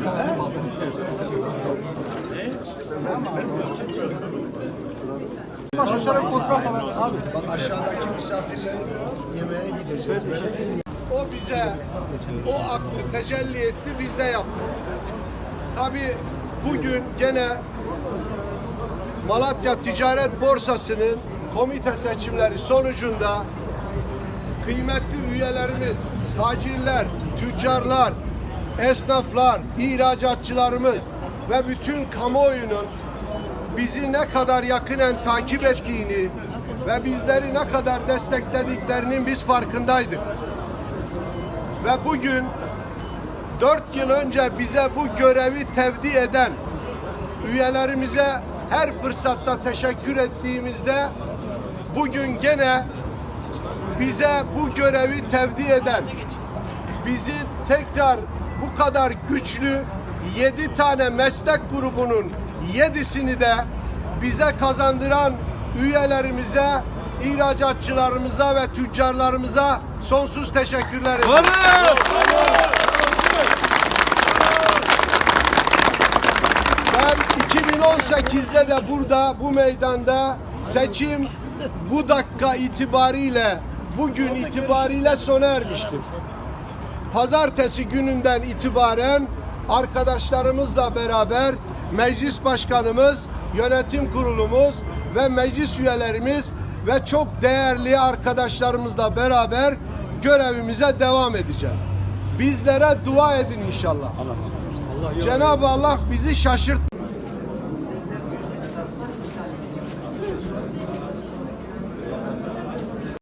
Bir fotoğraf alalım abi. Misafirler yemeğe gidecek. O bize o aklı tecelli etti, biz de yaptık. Tabii bugün gene Malatya Ticaret Borsası'nın komite seçimleri sonucunda kıymetli üyelerimiz, tacirler, tüccarlar, esnaflar, ihracatçılarımız ve bütün kamuoyunun bizi ne kadar yakinen takip ettiğini ve bizleri ne kadar desteklediklerinin biz farkındaydık. Ve bugün dört yıl önce bize bu görevi tevdi eden üyelerimize her fırsatta teşekkür ettiğimizde bugün gene bize bu görevi tevdi eden bizi tekrar bu kadar güçlü yedi tane meslek grubunun yedisini de bize kazandıran üyelerimize, ihracatçılarımıza ve tüccarlarımıza sonsuz teşekkürler ederim. Ben 2018'de de burada bu meydanda seçim bu dakika itibariyle bugün itibariyle sona ermiştir pazartesi gününden itibaren arkadaşlarımızla beraber meclis başkanımız, yönetim kurulumuz ve meclis üyelerimiz ve çok değerli arkadaşlarımızla beraber görevimize devam edeceğiz. Bizlere dua edin inşallah. Cenab-ı Allah bizi şaşırt.